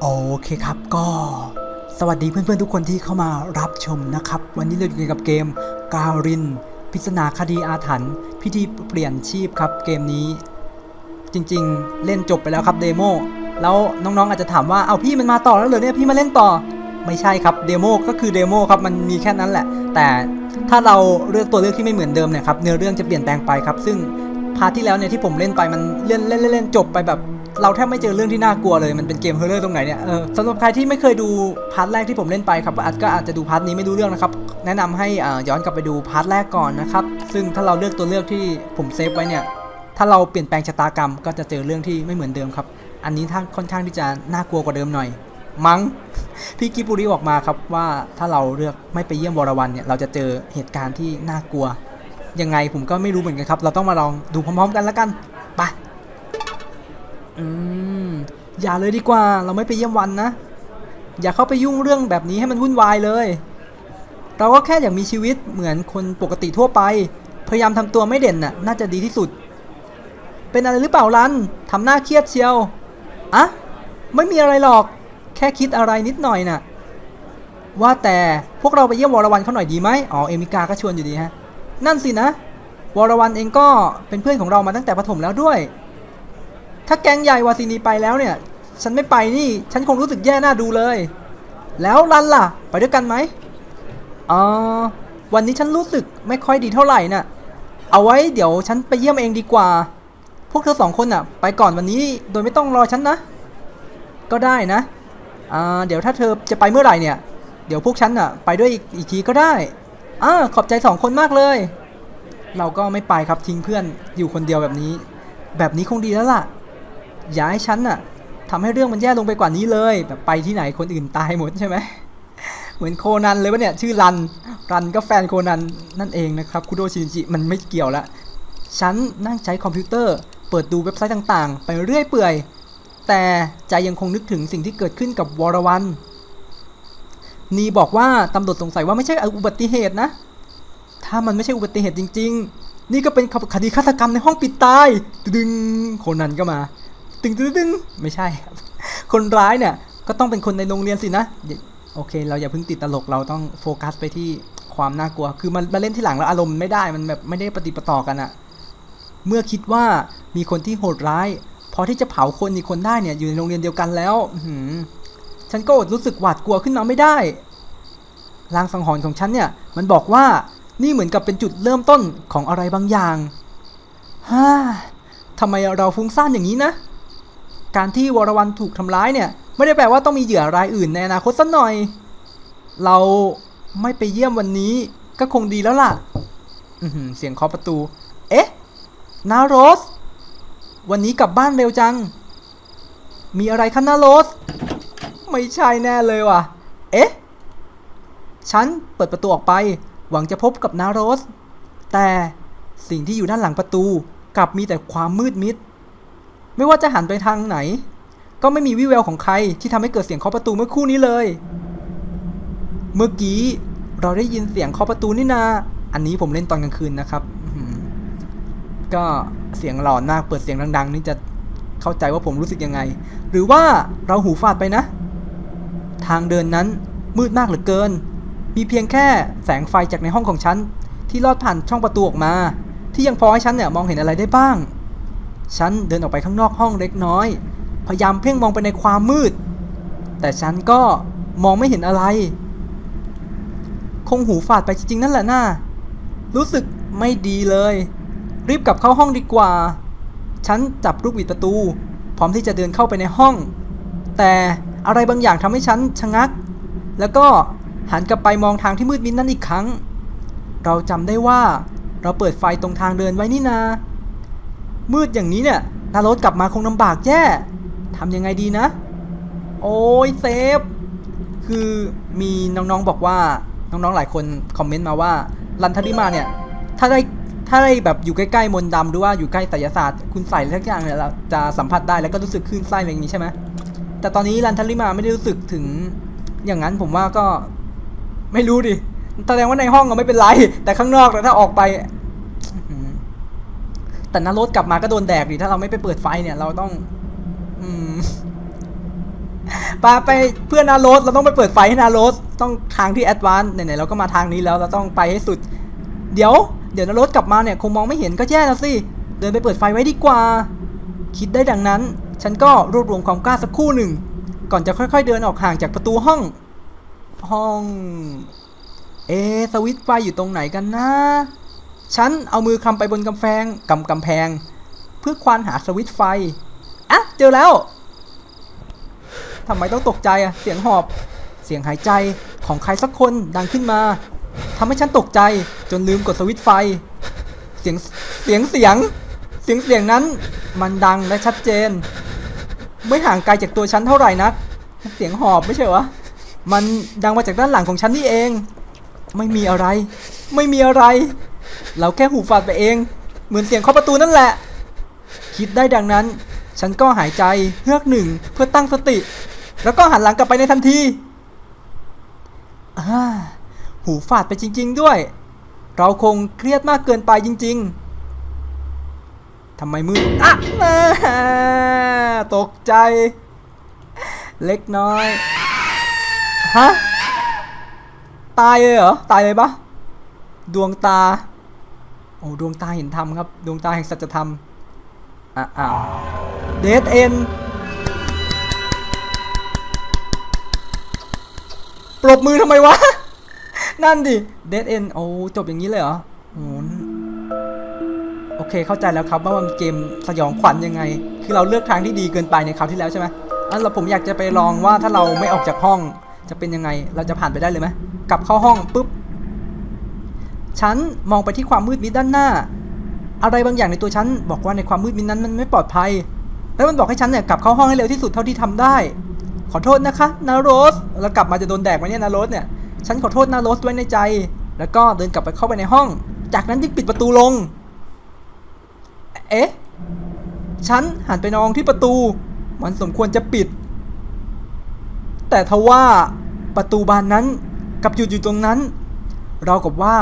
โอเคครับก็สวัสดีเพื่อนๆทุกคนที่เข้ามารับชมนะครับ วันนี้เราอยู่กับเกมการินพิศนาคดีอาถรรพ์พิธีเปลี่ยนชีพครับเกมนี้จริงๆ เล่นจบไปแล้วครับเดโมแล้วน้องๆอาจจะถามว่าเอาพี่มันมาต่อแล้วเหรอเนี่ยพี่มาเล่นต่อ ไม่ใช่ครับเดโมก็คือเดโมครับมันมีแค่นั้นแหละ แต่ถ้าเราเลือกตัวเลือกที่ไม่เหมือนเดิมเนี่ยครับเนื้อเรื่องจะเปลี่ยนแปลงไปครับ ซึ่งพาร์ทที่แล้วเนี่ยที่ผมเล่นไปมันเล่นเล่นเล่นจบไปแบบ เราแทบไม่เจอเรื่องที่น่ากลัวเลยมันเป็นเกมเฮอร์เรอร์ตรงไหนเนี่ยเออสำหรับใครที่ไม่เคยดูพาร์ทแรกที่ผมเล่นไปครับอาจก็อาจจะดูพาร์ทนี้ไม่รู้เรื่องนะครับแนะนำให้ย้อนกลับไปดูพาร์ทแรกก่อนนะครับซึ่งถ้าเราเลือกตัวเลือกที่ผมเซฟไว้เนี่ยถ้าเราเปลี่ยนแปลงชะตากรรม ก็จะเจอเรื่องที่ไม่เหมือนเดิมครับ อันนี้ถ้าค่อนข้างที่จะน่ากลัวกว่าเดิมหน่อย มัง้งพี่กิบบุรีบอกมาครับว่าถ้าเราเลือกไม่ไปเยี่ยมวรวันเนี่ยเราจะเจอเหตุการณ์ที่น่ากลัวยังไงผมก็ไม่รู้เหมือนกันครับ เราต้องมาลองดูพร้อมๆกันแล้วกันไป อืม อย่าเลยดีกว่า เราไม่ไปเยี่ยมวันนะ อย่าเข้าไปยุ่งเรื่องแบบนี้ให้มันวุ่นวายเลย เราก็แค่อยากมีชีวิตเหมือนคนปกติทั่วไป พยายามทำตัวไม่เด่นน่ะ น่าจะดีที่สุด เป็นอะไรหรือเปล่ารันทำหน้าเครียดเชียวอะไม่มีอะไรหรอก แค่คิดอะไรนิดหน่อยน่ะ ว่าแต่พวกเราไปเยี่ยมวรวันเขาหน่อยดีไหมอ๋อเอมิกาก็ชวนอยู่ดีฮะ นั่นสินะ วรวันเองก็เป็นเพื่อนของเรามาตั้งแต่ประถมแล้วด้วย ถ้าแก๊งใหญ่วาซินีไปแล้วเนี่ย ฉันไม่ไปนี่ ฉันคงรู้สึกแย่หน้าดูเลย แล้วรันล่ะ ไปด้วยกันไหมอ๋อวันนี้ฉันรู้สึกไม่ค่อยดีเท่าไหร่น่ะ เอาไว้เดี๋ยวฉันไปเยี่ยมเองดีกว่า พวกเธอสองคนน่ะ ไปก่อนวันนี้โดยไม่ต้องรอฉันนะ ก็ได้นะ อ่า เดี๋ยวถ้าเธอจะไปเมื่อไหร่เนี่ย เดี๋ยวพวกฉันน่ะ ไปด้วยอีกอีกทีก็ได้ อ่า ขอบใจสองคนมากเลย เราก็ไม่ไปครับทิ้งเพื่อนอยู่คนเดียวแบบนี้ แบบนี้คงดีแล้วล่ะ อย่าให้ฉันน่ะทำให้เรื่องมันแย่ลงไปกว่านี้เลย แบบไปที่ไหนคนอื่นตายหมดใช่ไหมเหมือนโคนันเลยวะเนี่ยชื่อรันรันก็แฟนโคนันนั่นเองนะครับคุโดชินจิมันไม่เกี่ยวละฉันนั่งใช้คอมพิวเตอร์ เปิดดูเว็บไซต์ต่างๆ ไปเรื่อยเปื่อย แต่ใจยังคงนึกถึงสิ่งที่เกิดขึ้นกับวรวันนีบอกว่าตำรวจสงสัยว่าไม่ใช่อุบัติเหตุนะ ถ้ามันไม่ใช่อุบัติเหตุจริง ๆ นี่ก็เป็นคดีฆาตกรรมในห้องปิดตายดึงโคนันก็มา ตึงตึงตึงไม่ใช่ครับคนร้ายเนี่ยก็ต้องเป็นคนในโรงเรียนสินะโอเค เราอย่าเพิ่งติดตลกเราต้องโฟกัสไปที่ความน่ากลัว คือมันมาเล่นที่หลังแล้วอารมณ์ไม่ได้มันแบบไม่ได้ปฏิปต่อกันอะเมื่อคิดว่ามีคนที่โหดร้าย พอที่จะเผาคนอีกคนได้เนี่ยอยู่ในโรงเรียนเดียวกันแล้วหืฉันก็อดรู้สึกหวาดกลัวขึ้นมาไม่ได้ลางสังหรณ์ของฉันเนี่ยมันบอกว่านี่เหมือนกับเป็นจุดเริ่มต้นของอะไรบางอย่างฮ่าทำไมเราฟุ้งซ่านอย่างนี้นะ การที่วรวันถูกทำร้ายเนี่ย ไม่ได้แปลว่าต้องมีเหยื่อรายอื่นในอนาคตสักหน่อย เราไม่ไปเยี่ยมวันนี้ก็คงดีแล้วล่ะเสียงเคาะประตู เอ๊ะ นาโรส วันนี้กลับบ้านเร็วจัง มีอะไรคะนาโรส ไม่ใช่แน่เลยว่ะ เอ๊ะ ฉันเปิดประตูออกไป หวังจะพบกับนาโรส แต่สิ่งที่อยู่ด้านหลังประตูกลับมีแต่ความมืดมิด ไม่ว่าจะหันไปทางไหน ก็ไม่มีวิแววของใครที่ทำให้เกิดเสียงเคาะประตูเมื่อคู่นี้เลย เมื่อกี้เราได้ยินเสียงเคาะประตูนี่นา อันนี้ผมเล่นตอนกลางคืนนะครับ ก็เสียงหลอนมากเปิดเสียงดัง ๆ นี่จะเข้าใจว่าผมรู้สึกยังไง หรือว่าเราหูฝาดไปนะ ทางเดินนั้นมืดมากเหลือเกิน มีเพียงแค่แสงไฟจากในห้องของฉันที่ลอดผ่านช่องประตูออกมา ที่ยังพอให้ฉันเนี่ยมองเห็นอะไรได้บ้าง ฉันเดินออกไปข้างนอกห้องเล็กน้อย พยายามเพ่งมองไปในความมืด แต่ฉันก็มองไม่เห็นอะไร คงหูฝาดไปจริงๆนั่นแหละน่ารู้สึกไม่ดีเลย รีบกลับเข้าห้องดีกว่า ฉันจับลูกบิดประตู พร้อมที่จะเดินเข้าไปในห้อง แต่อะไรบางอย่างทำให้ฉันชะงัก แล้วก็หันกลับไปมองทางที่มืดมิดนั่นอีกครั้ง เราจำได้ว่าเราเปิดไฟตรงทางเดินไว้นี่นา มืดอย่างนี้เนี่ยนารถกลับมาคงลำบากแย่ทำยังไงดีนะ โอ้ยเซฟ คือมีน้องๆบอกว่าน้องๆหลายคนคอมเมนต์มาว่าลันทริมาเนี่ย ถ้าได้ถ้าได้แบบอยู่ใกล้ๆมนดำหรือว่าอยู่ใกล้ไสยศาสตร์คุณใส่อะไรสักอย่างเนี่ยเราจะสัมผัสได้แล้วก็รู้สึกคลื่นไส้อะไรอย่างนี้ใช่ไหมแต่ตอนนี้ลันทริมาไม่ได้รู้สึกถึงอย่างนั้นผมว่าก็ไม่รู้ดิแสดงว่าในห้องก็ไม่เป็นไร แต่ข้างนอกแต่ถ้าออกไป แต่นารถกลับมาก็โดนแดกดิถ้าเราไม่ไปเปิดไฟเนี่ย เราต้อง อืมไปไปไปเพื่อนนาโรสเราต้องไปเปิดไฟให้นาโรสต้องทางที่แอดวานซ์ไหนๆเราก็มาทางนี้แล้วเราต้องไปให้สุด เดี๋ยว เดี๋ยวนาโรสกลับมาเนี่ย คงมองไม่เห็นก็แย่แล้วสิเดินไปเปิดไฟไว้ดีกว่า คิดได้ดังนั้น ฉันก็รวบรวมความกล้าสักคู่หนึ่ง ก่อนจะค่อยๆเดินออกห่างจากประตูห้อง ห้อง เอสวิตไฟอยู่ตรงไหนกันนะ ฉันเอามือคลำไปบนกำแพงกำกำแพง เพื่อควานหาสวิตไฟ อะ เจอแล้ว ทำไมต้องตกใจอะเสียงหอบ เสียงหายใจของใครสักคนดังขึ้นมา ทำให้ฉันตกใจจนลืมกดสวิตไฟ เสียง เสียง เสียง เสียงเสียงนั้น มันดังและชัดเจน ไม่ห่างไกลจากตัวฉันเท่าไหร่นัก เสียงหอบไม่ใช่เหรอมันดังมาจากด้านหลังของฉันนี่เอง ไม่มีอะไร ไม่มีอะไร เราแค่หูฝาดไปเอง เหมือนเสียงเคาะประตูนั่นแหละ คิดได้ดังนั้น ฉันก็หายใจเฮือกหนึ่งเพื่อตั้งสติ แล้วก็หันหลังกลับไปในทันทีอ่าหูฝาดไปจริง ๆ ด้วย เราคงเครียดมากเกินไปจริง ๆทำไมมืดอะตกใจ เล็กน้อย ฮะ ตายเลยเหรอ ตายเลยปะดวงตา อ้ดวงตาเห็นธรรมครับ ดวงตาแห่งสัจธรรมอะอ้าวเดทเอ็นปรบมือทำไมวะ นั่นดิเดทเอ็นโอ้จบอย่างนี้เลยเหรอโอ้โอเคเข้าใจแล้วครับว่ามันเกมสยองขวัญยังไง คือเราเลือกทางที่ดีเกินไปในคราวที่แล้วใช่ไหมอันเราผมอยากจะไปลองว่าถ้าเราไม่ออกจากห้องจะเป็นยังไง เราจะผ่านไปได้เลยไหมกลับเข้าห้องปุ๊บ ฉันมองไปที่ความมืดมิดด้านหน้า อะไรบางอย่างในตัวฉันบอกว่าในความมืดมิดนั้นมันไม่ปลอดภัย แล้วมันบอกให้ฉันเนี่ยกลับเข้าห้องให้เร็วที่สุดเท่าที่ทำได้ ขอโทษนะคะนาโรสแล้วกลับมาจะโดนแดกไหมเนี่ยนาโรสเนี่ยฉันขอโทษนาโรสไว้ในใจ แล้วก็เดินกลับไปเข้าไปในห้อง จากนั้นจึงปิดประตูลง เอ๊ะฉันหันไปมองที่ประตู มันสมควรจะปิด แต่ทว่าประตูบานนั้นกับหยุดอยู่ตรงนั้น เรากับว่า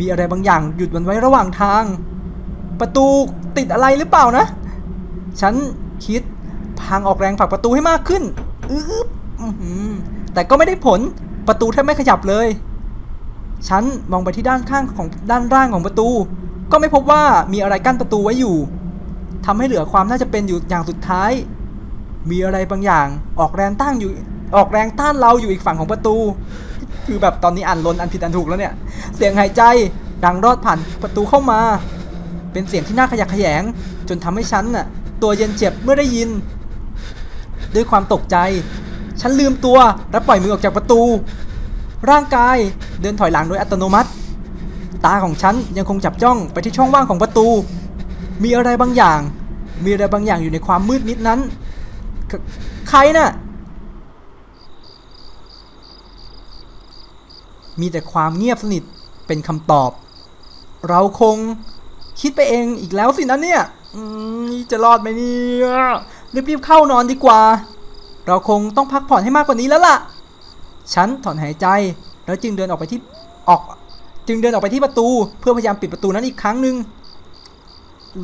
มีอะไรบางอย่างหยุดมันไว้ระหว่างทาง ประตูติดอะไรหรือเปล่านะ ฉันคิดพังออกแรงผลักประตูให้มากขึ้นอื้อหือแต่ก็ไม่ได้ผลประตูแทบไม่ขยับเลย ฉันมองไปที่ด้านข้างของด้านล่างของประตู ก็ไม่พบว่ามีอะไรกั้นประตูไว้อยู่ทำให้เหลือความน่าจะเป็นอยู่อย่างสุดท้าย มีอะไรบางอย่างออกแรงต้านอยู่ออกแรงต้านเราอยู่อีกฝั่งของประตู คือแบบตอนนี้อ่านลนอันผิดอันถูกแล้วเนี่ย เสียงหายใจดังรอดผ่านประตูเข้ามา เป็นเสียงที่น่าขยะแขยง จนทำให้ฉันน่ะตัวเย็นเจ็บเมื่อได้ยิน ด้วยความตกใจ ฉันลืมตัวและปล่อยมือออกจากประตู ร่างกายเดินถอยหลังโดยอัตโนมัติ ตาของฉันยังคงจับจ้องไปที่ช่องว่างของประตู มีอะไรบางอย่าง มีอะไรบางอย่างอยู่ในความมืดมิดนั้น ใคใครน่ะ มีแต่ความเงียบสนิทเป็นคำตอบ เราคงคิดไปเองอีกแล้วสินะเนี่ยจะรอดไหมเนี่ยรีบๆเข้านอนดีกว่า เราคงต้องพักผ่อนให้มากกว่านี้แล้วล่ะ ฉันถอนหายใจแล้วจึงเดินออกไปที่ออก จึงเดินออกไปที่ประตู เพื่อพยายามปิดประตูนั้นอีกครั้งหนึ่ง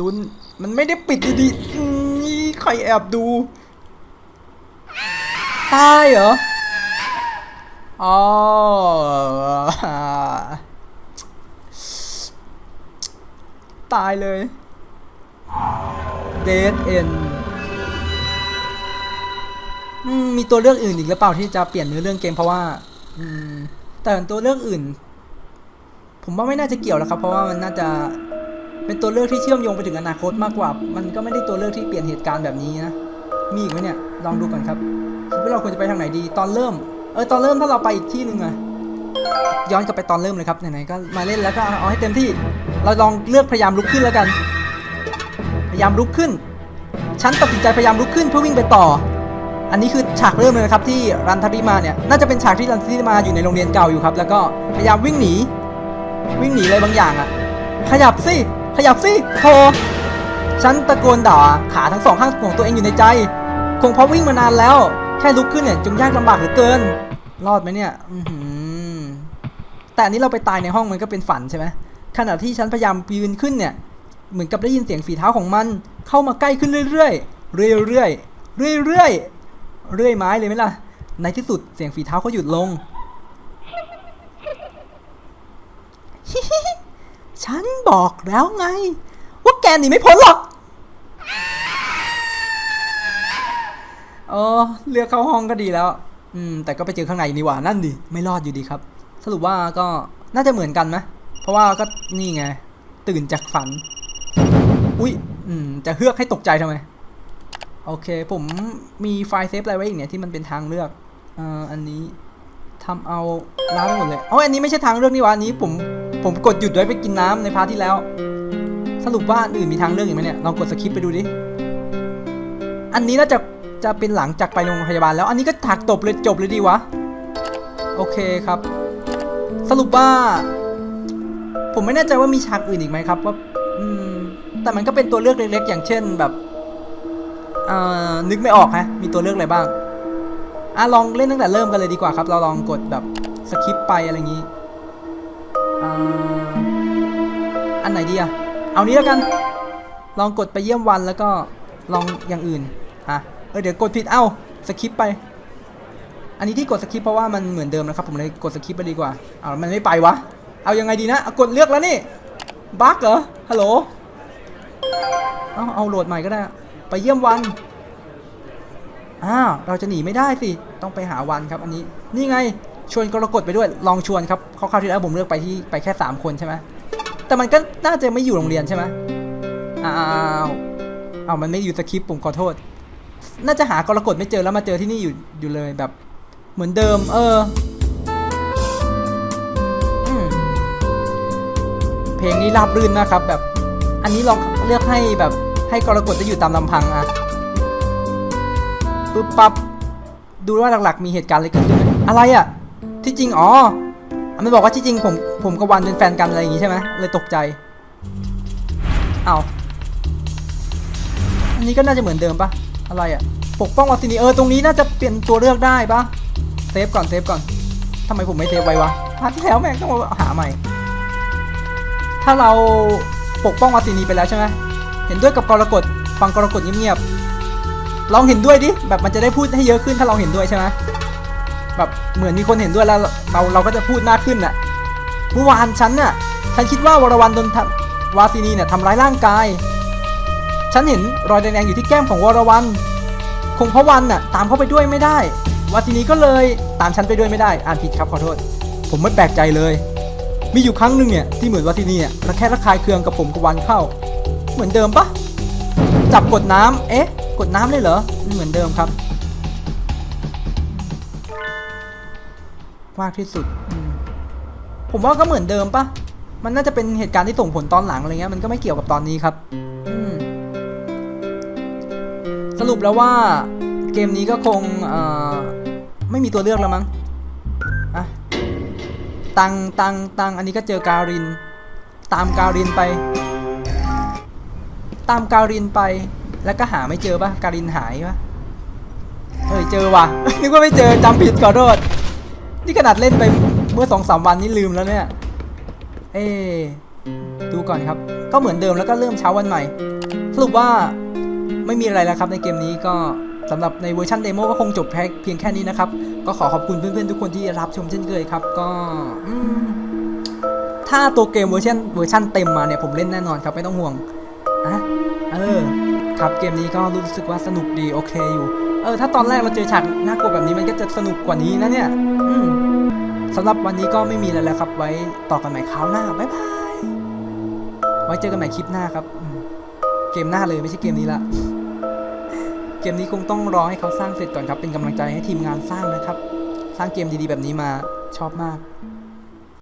ลุ้นมันไม่ได้ปิดดีๆใครแอบดูตายเหรอ อ๋อตายเลย Dead End อืมมีตัวเลือกอื่นอีกหรือเปล่าที่จะเปลี่ยนเนื้อเรื่องเกมเพราะว่าแต่ตัวเลือกอื่น ผมว่าไม่น่าจะเกี่ยวแล้วครับ เพราะว่ามันน่าจะเป็นตัวเลือกที่เชื่อมโยงไปถึงอนาคตมากกว่า มันก็ไม่ได้ตัวเลือกที่เปลี่ยนเหตุการณ์แบบนี้นะ มีอีกไหมเนี่ย ลองดูก่อนครับคิดว่าเราควรจะไปทางไหนดี ตอนเริ่ม เออตอนเริ่มถ้าเราไปอีกที่หนึ่งอะย้อนกลับไปตอนเริ่มเลยครับไหนๆก็มาเล่นแล้วก็เอาให้เต็มที่ เราลองเลือกพยายามลุกขึ้นแล้วกัน พยายามลุกขึ้น ฉันตัดสินใจพยายามลุกขึ้นเพื่อวิ่งไปต่อ อันนี้คือฉากเริ่มเลยนะครับที่รันทาริมาเนี่ยน่าจะเป็นฉากที่รันทาริมาอยู่ในโรงเรียนเก่าอยู่ครับ แล้วก็พยายามวิ่งหนี วิ่งหนีอะไรบางอย่างอะขยับสิขยับสิโธฉันตะโกนด่าขาทั้งสองข้างของตัวเองอยู่ในใจ คงเพราะวิ่งมานานแล้ว แค่ลุกขึ้นเนี่ยจงยากลำบากเหลือเกิน รอดไหมเนี่ยอืแต่อันนี้เราไปตายในห้องมันก็เป็นฝันใช่ไหมขณะที่ฉันพยายามยืนขึ้นเนี่ย เหมือนกับได้ยินเสียงฝีเท้าของมัน เข้ามาใกล้ขึ้นเรื่อยๆ เรื่อยๆ เรื่อยๆ เรื่อยไม้เลยไหมล่ะ ในที่สุดเสียงฝีเท้าก็หยุดลง ฉันบอกแล้วไง ว่าแกหนีไม่พ้นหรอก เออเลือกเข้าห้องก็ดีแล้ว อืม แต่ก็ไปเจอข้างในนี่หว่านั่นดิไม่รอดอยู่ดีครับ สรุปว่าก็น่าจะเหมือนกันไหมเพราะว่าก็นี่ไง ตื่นจากฝัน อุ้ยอืม จะเฮือกให้ตกใจทำไม โอเค ผมมีไฟล์เซฟอะไรไว้อีกเนี่ยที่มันเป็นทางเลือกเอ่ออันนี้ทำเอาล้าไปหมดเลยอ๋ออันนี้ไม่ใช่ทางเลือกนี่วะอันนี้ผมผมกดหยุดไว้ไปกินน้ำในพาร์ทที่แล้ว สรุปว่าอื่นมีทางเลือกอีกไหมเนี่ยลองกดสคิปไปดูดิอันนี้น่าจะ จะเป็นหลังจากไปโรงพยาบาลแล้ว อันนี้ก็ถักตบเลยจบเลยดีวะ โอเคครับ สรุปว่า ผมไม่แน่ใจว่ามีฉากอื่นอีกไหมครับว่าอืมแต่มันก็เป็นตัวเลือกเล็กๆอย่างเช่นแบบเอ่อนึกไม่ออกฮะ มีตัวเลือกอะไรบ้างอะลองเล่นตั้งแต่เริ่มกันเลยดีกว่าครับ เราลองกดแบบสคิปไปอะไรอย่างนี้ออันไหนดีอะเอานี้แล้วกัน ลองกดไปเยี่ยมวันแล้วก็ลองอย่างอื่น อะ เออเดี๋ยวกดผิดเอ้าสคิปไป อันนี้ที่กดสคิปเพราะว่ามันเหมือนเดิมนะครับผมเลยกดสคิปไปดีกว่าเอ้ามันไม่ไปวะเอายังไงดีนะเอากดเลือกแล้วนี่บั๊กเหรอฮัลโหลเอาเอาโหลดใหม่ก็ได้ ไปเยี่ยมวันอ้าวเราจะหนีไม่ได้สิต้องไปหาวันครับอันนี้นี่ไงชวนกรกฎไปด้วยลองชวนครับเขาคราวที่แล้วผมเลือกไปที่ไปแค่ 3 คนใช่ไหมแต่มันก็น่าจะไม่อยู่โรงเรียนใช่ไหมอ้าวอ้าวมันไม่อยู่สคริปต์ผมขอโทษ น่าจะหากรกฎไม่เจอแล้วมาเจอที่นี่อยู่อยู่เลยแบบ เหมือนเดิม เอออเพลงนี้ราบรื่นมากครับ แบบ อันนี้ลองเลือกให้แบบให้กรกฎได้อยู่ตามลำพังอะปึ๊บปั๊บดูว่าหลักๆ มีเหตุการณ์อะไรเกิดขึ้นอะไรอะที่จริงอ๋อมันบอกว่าที่จริงผมผมกับวันเป็นแฟนกันอะไรอย่างงี้ใช่ไหมเลยตกใจเอาอันนี้ก็น่าจะเหมือนเดิมปะ อะไรอะปกป้องวาซินีเออตรงนี้น่าจะเปลี่ยนตัวเลือกได้ปะเซฟก่อนเซฟก่อนทำไมผมไม่เซฟไว้วะพาร์ทที่แล้วแม่งต้องมาหาใหม่ ถ้าเราปกป้องวาซินีไปแล้วใช่ไหมเห็นด้วยกับกรกฎฟังกรกฎเงียบๆลองเห็นด้วยดิแบบมันจะได้พูดให้เยอะขึ้นถ้าเราเห็นด้วยใช่ไหมแบบเหมือนมีคนเห็นด้วยแล้วเราเราก็จะพูดมากขึ้นน่ะเมื่อวานฉันน่ะฉันคิดว่าวรวันโดนวาซินีเนี่ยทำร้ายร่างกาย ฉันเห็นรอยแดงๆอยู่ที่แก้มของวรวันคงเพราะวันน่ะตามเข้าไปด้วยไม่ได้วาซินีก็เลยตามฉันไปด้วยไม่ได้ อ่านผิดครับขอโทษ ผมไม่แปลกใจเลย มีอยู่ครั้งหนึ่งเนี่ยที่เหมือนวาซินีเนี่ยระแคะระคายเคืองกับผมกับวันเข้า เหมือนเดิมปะจับกดน้ำเอ๊ะ กดน้ำเลยเหรอ เหมือนเดิมครับ มากที่สุด ผมว่าก็เหมือนเดิมปะมันน่าจะเป็นเหตุการณ์ที่ส่งผลตอนหลังอะไรเงี้ย มันก็ไม่เกี่ยวกับตอนนี้ครับ สรุปแล้วว่าเกมนี้ก็คงไม่มีตัวเลือกแล้วมั้งอะตังตังตังอันนี้ก็เจอการิน ตามการินไป ตามการินไป แล้วก็หาไม่เจอปะการินหายปะเฮ้ยเจอว่ะนึกว่าไม่เจอจำผิดขอโทษนี่ขนาดเล่นไปเมื่อสองสามวันนี้ลืมแล้วเนี่ย เอ๊ดูก่อนครับ ก็เหมือนเดิมแล้วก็เริ่มเช้าวันใหม่ สรุปว่า ไม่มีอะไรแล้วครับในเกมนี้ก็สำหรับในเวอร์ชันเดโมก็คงจบแค่เพียงแค่นี้นะครับ ก็ขอขอบคุณเพื่อนๆทุกคนที่รับชมเช่นเคยครับก็ถ้าตัวเกมเวอร์ชันเวอร์ชันเต็มมาเนี่ยผมเล่นแน่นอนครับไม่ต้องห่วงอะเออครับเกมนี้ก็รู้สึกว่าสนุกดีโอเคอยู่ เออถ้าตอนแรกเราเจอฉากน่ากลัวแบบนี้มันก็จะสนุกกว่านี้นะเนี่ยสำหรับวันนี้ก็ไม่มีอะไรแล้วครับ ไว้ต่อกันใหม่คราวหน้าบ๊ายบายไว้เจอกันใหม่คลิปหน้าครับอื เกมหน้าเลยไม่ใช่เกมนี้ละ เกมนี้คงต้องรอให้เขาสร้างเสร็จก่อนครับ เป็นกำลังใจให้ทีมงานสร้างนะครับ สร้างเกมดีๆแบบนี้มาชอบมาก